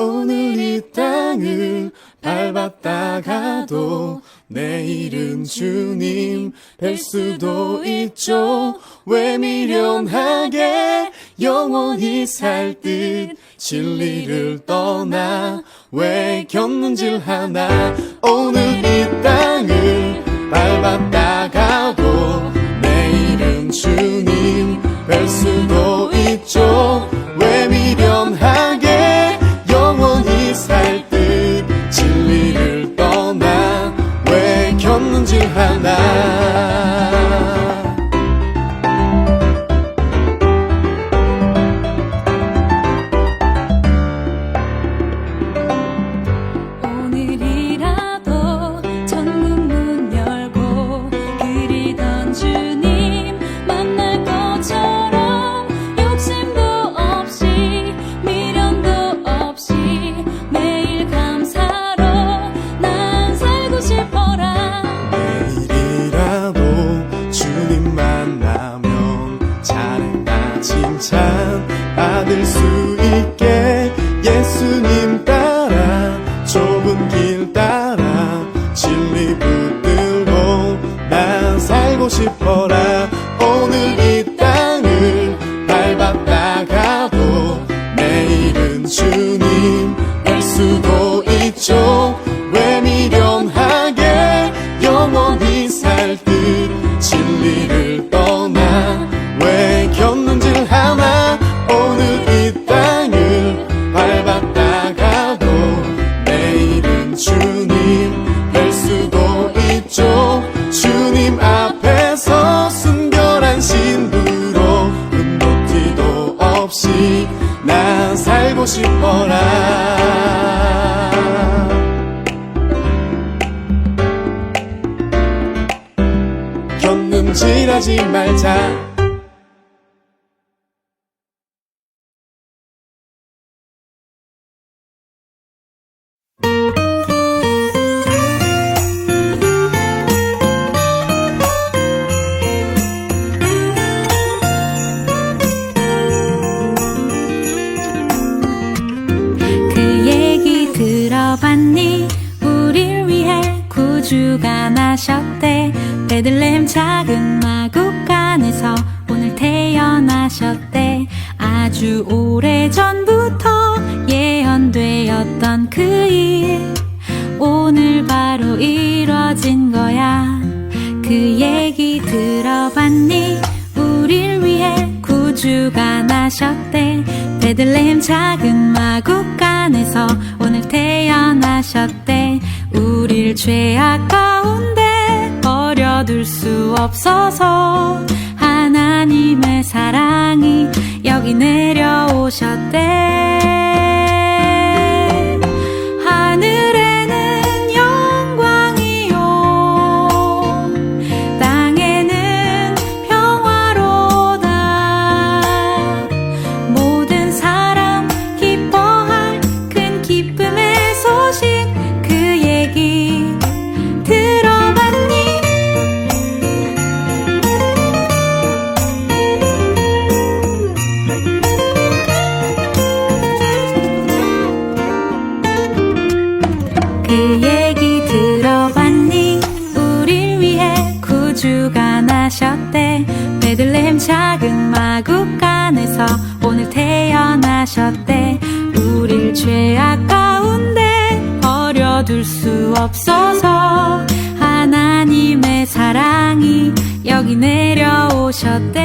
오늘 이 땅을 밟았다가도 내일은 주님 뵐 수도 있죠. 왜 미련하게 영원히 살 듯 진리를 떠나 왜 겪는질 하나. 오늘 이 땅을 밟았다가도 내일은 주님 뵐 수도 있죠. 왜 미련하게 겪는질하지 말자. 그 들어봤니? 우릴 위해 구주가 나셨대 베들레헴 작은 마국간에서 오늘 태어나셨대. 아주 오래 전부터 예언되었던 그 일. 오늘 바로 이뤄진 거야. 그 얘기 들어봤니? 우릴 위해 구주가 나셨대. 베들레헴 작은 마국간에서 오늘 태어나셨대. 우릴 죄악 가운데 버려둘 수 없어서 하나님의 사랑이 여기 내려오셨대 그 얘기 들어봤니? 우릴 위해 구주가 나셨대. 베들레헴 작은 마국간에서 오늘 태어나셨대. 우릴 죄악 가운데 버려둘 수 없어서 하나님의 사랑이 여기 내려오셨대